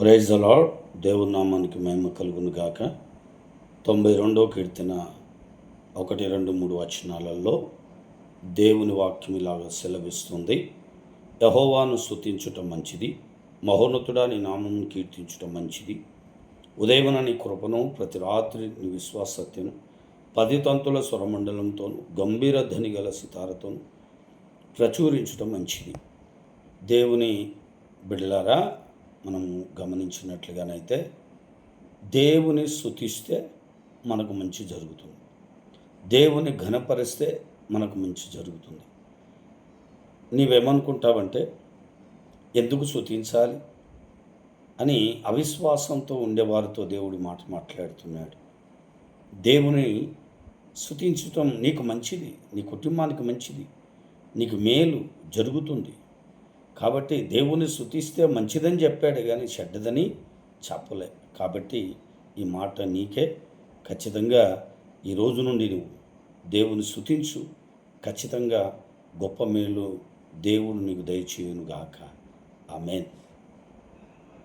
Praise అలాడ్ దేవుని నామానికి మహిమ కలుగును గాక. తొంభై రెండో కీర్తన ఒకటి రెండు మూడు వచనాలలో దేవుని వాక్యం ఇలాగా సెలవిస్తుంది. యహోవాను స్థుతించటం మంచిది మహోన్నతుడా నీ నామం కీర్తించటం మంచిది. ఉదయమున నీ కృపను ప్రతి రాత్రి నీ విశ్వాసత్యను పది తంతుల స్వరమండలంతోను గంభీర ధ్వని గల సితారతోను ప్రచురించటం మంచిది. దేవుని బిడ్డలారా మనం గమనించినట్లుగానైతే దేవుని స్థుతిస్తే మనకు మంచి జరుగుతుంది. దేవుని ఘనపరిస్తే మనకు మంచి జరుగుతుంది. నీవేమనుకుంటావంటే ఎందుకు శృతించాలి అని అవిశ్వాసంతో ఉండేవారితో దేవుడి మాట మాట్లాడుతున్నాడు. దేవుని శృతించటం నీకు మంచిది నీ కుటుంబానికి మంచిది నీకు మేలు జరుగుతుంది. కాబట్టి దేవుని శృతిస్తే మంచిదని చెప్పాడు కానీ చెడ్డదని చెప్పలే. కాబట్టి ఈ మాట నీకే. ఖచ్చితంగా ఈ రోజు నుండి నువ్వు దేవుని శృతించు ఖచ్చితంగా గొప్ప మేలు దేవుడు నీకు దయచేయునుగాక. ఆమెన్.